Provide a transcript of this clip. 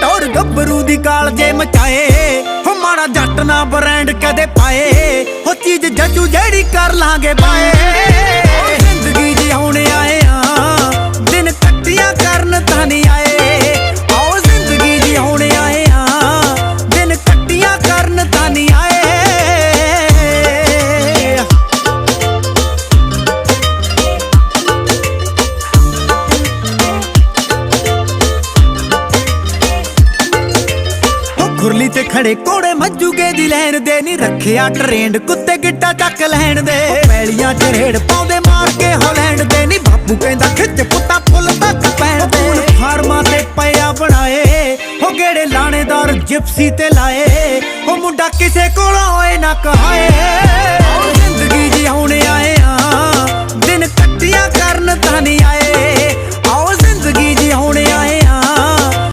ਟੌਰ ਗੱਭਰੂ ਦੀ ਕਾਲਜੇ ਮਚਾਏ। ਹੋ ਮਾੜਾ ਜੱਟ ਨਾ ਬ੍ਰਾਂਡ ਕਦੇ ਪਾਏ। ਹੋ ਚੀਜ਼ ਜੱਜੂ ਜਿਹੜੀ ਕਰ ਲਾਂਗੇ ਬਾਏ ਖੁਰਲੀ ਤੇ ਖੜੇ ਕੋੜੇ ਮੱਜੂਗੇ ਦੀ ਲੈਣ ਦੇ ਨਹੀਂ ਰੱਖਿਆ ਟ੍ਰੇਨਡ ਕੁੱਤੇ ਗਿੱਟਾ ਚੱਕ ਲੈਣ ਦੇ। ਪੈਲੀਆਂ ਚ ਰੇੜ ਪਾਉਂਦੇ ਮਾਰ ਕੇ ਹਾਲੈਂਡ ਦੇ। ਨਹੀਂ ਬਾਪੂ ਕਹਿੰਦਾ ਖਿੱਚ ਪੁੱਤਾ ਫੁੱਲ ਤੱਕ ਪੈਣ ਦੇ। ਫਾਰਮਾਂ ਤੇ ਪਿਆ ਬਣਾਏ ਹੋ ਗੇੜੇ ਲਾਣੇਦਾਰ ਜਿਪਸੀ ਤੇ ਲਾਏ। ਉਹ ਮੁੰਡਾ ਕਿਸੇ ਕੋਲੋਂ ਓਏ ਨਾ ਕਹਾਏ।